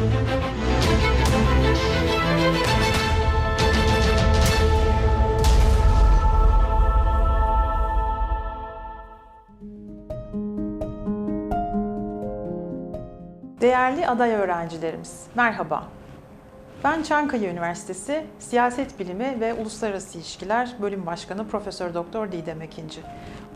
Değerli aday öğrencilerimiz, merhaba. Ben Çankaya Üniversitesi Siyaset Bilimi ve Uluslararası İlişkiler Bölüm Başkanı Profesör Doktor Didem Ekinci.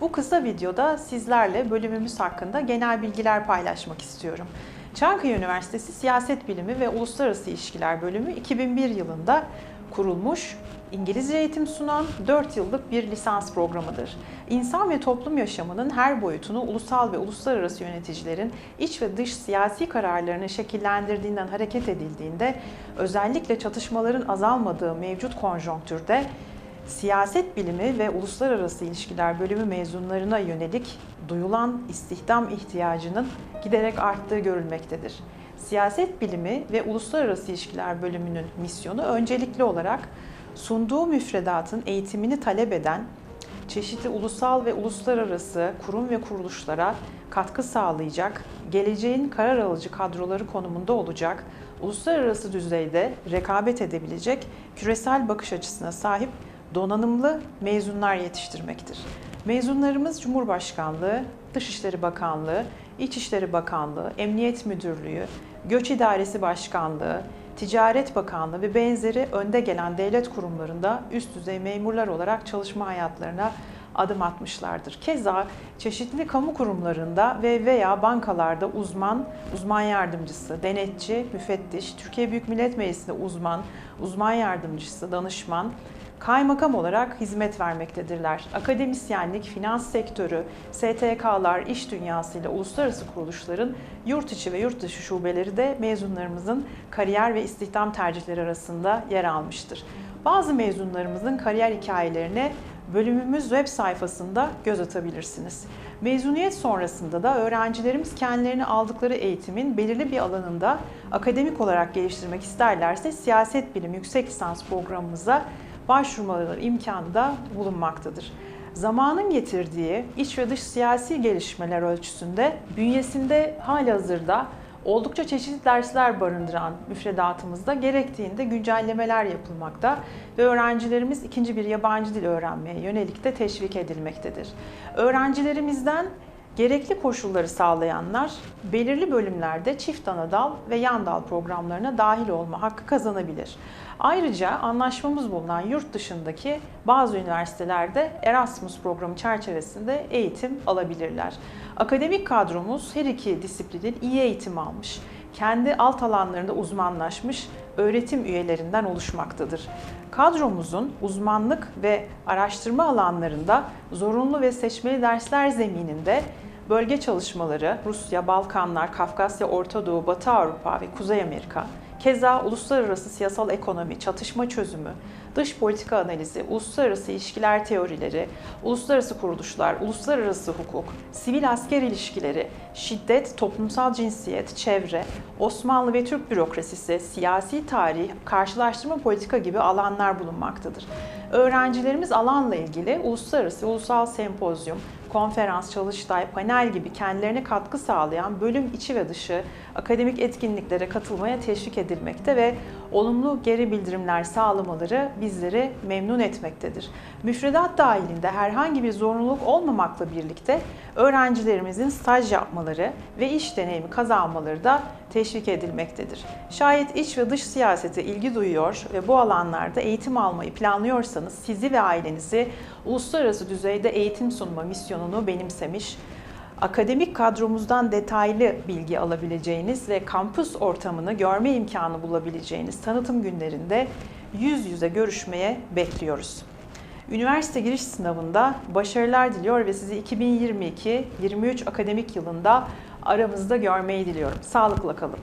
Bu kısa videoda sizlerle bölümümüz hakkında genel bilgiler paylaşmak istiyorum. Çankaya Üniversitesi Siyaset Bilimi ve Uluslararası İlişkiler Bölümü 2001 yılında kurulmuş, İngilizce eğitim sunan 4 yıllık bir lisans programıdır. İnsan ve toplum yaşamının her boyutunu ulusal ve uluslararası yöneticilerin iç ve dış siyasi kararlarını şekillendirdiğinden hareket edildiğinde özellikle çatışmaların azalmadığı mevcut konjonktürde siyaset bilimi ve uluslararası ilişkiler bölümü mezunlarına yönelik duyulan istihdam ihtiyacının giderek arttığı görülmektedir. Siyaset bilimi ve uluslararası ilişkiler bölümünün misyonu öncelikli olarak sunduğu müfredatın eğitimini talep eden çeşitli ulusal ve uluslararası kurum ve kuruluşlara katkı sağlayacak, geleceğin karar alıcı kadroları konumunda olacak, uluslararası düzeyde rekabet edebilecek küresel bakış açısına sahip donanımlı mezunlar yetiştirmektir. Mezunlarımız Cumhurbaşkanlığı, Dışişleri Bakanlığı, İçişleri Bakanlığı, Emniyet Müdürlüğü, Göç İdaresi Başkanlığı, Ticaret Bakanlığı ve benzeri önde gelen devlet kurumlarında üst düzey memurlar olarak çalışma hayatlarına adım atmışlardır. Keza çeşitli kamu kurumlarında ve veya bankalarda uzman, uzman yardımcısı, denetçi, müfettiş, Türkiye Büyük Millet Meclisi'nde uzman, uzman yardımcısı, danışman, kaymakam olarak hizmet vermektedirler. Akademisyenlik, finans sektörü, STK'lar, iş dünyası ile uluslararası kuruluşların yurt içi ve yurt dışı şubeleri de mezunlarımızın kariyer ve istihdam tercihleri arasında yer almıştır. Bazı mezunlarımızın kariyer hikayelerine bölümümüz web sayfasında göz atabilirsiniz. Mezuniyet sonrasında da öğrencilerimiz kendilerini aldıkları eğitimin belirli bir alanında akademik olarak geliştirmek isterlerse siyaset bilimi yüksek lisans programımıza başvurmaları imkanı da bulunmaktadır. Zamanın getirdiği iç ve dış siyasi gelişmeler ölçüsünde bünyesinde halihazırda oldukça çeşitli dersler barındıran müfredatımızda gerektiğinde güncellemeler yapılmakta ve öğrencilerimiz ikinci bir yabancı dil öğrenmeye yönelik de teşvik edilmektedir. Öğrencilerimizden Gerekli koşulları sağlayanlar belirli bölümlerde çift ana dal ve yan dal programlarına dahil olma hakkı kazanabilir. Ayrıca anlaşmamız bulunan yurt dışındaki bazı üniversitelerde Erasmus programı çerçevesinde eğitim alabilirler. Akademik kadromuz her iki disiplinin iyi eğitim almış, kendi alt alanlarında uzmanlaşmış öğretim üyelerinden oluşmaktadır. Kadromuzun uzmanlık ve araştırma alanlarında zorunlu ve seçmeli dersler zemininde bölge çalışmaları, Rusya, Balkanlar, Kafkasya, Orta Doğu, Batı Avrupa ve Kuzey Amerika, keza uluslararası siyasal ekonomi, çatışma çözümü, dış politika analizi, uluslararası ilişkiler teorileri, uluslararası kuruluşlar, uluslararası hukuk, sivil asker ilişkileri, şiddet, toplumsal cinsiyet, çevre, Osmanlı ve Türk bürokrasisi, siyasi tarih, karşılaştırma politika gibi alanlar bulunmaktadır. Öğrencilerimiz alanla ilgili uluslararası ulusal sempozyum, konferans, çalıştay, panel gibi kendilerine katkı sağlayan bölüm içi ve dışı akademik etkinliklere katılmaya teşvik edilmekte ve olumlu geri bildirimler sağlamaları bizleri memnun etmektedir. Müfredat dahilinde herhangi bir zorunluluk olmamakla birlikte öğrencilerimizin staj yapmaları ve iş deneyimi kazanmaları da teşvik edilmektedir. Şayet iç ve dış siyasete ilgi duyuyor ve bu alanlarda eğitim almayı planlıyorsanız sizi ve ailenizi uluslararası düzeyde eğitim sunma misyonunu benimsemiş, akademik kadromuzdan detaylı bilgi alabileceğiniz ve kampüs ortamını görme imkanı bulabileceğiniz tanıtım günlerinde yüz yüze görüşmeye bekliyoruz. Üniversite giriş sınavında başarılar diliyor ve sizi 2022-23 akademik yılında aramızda görmeyi diliyorum. Sağlıkla kalın.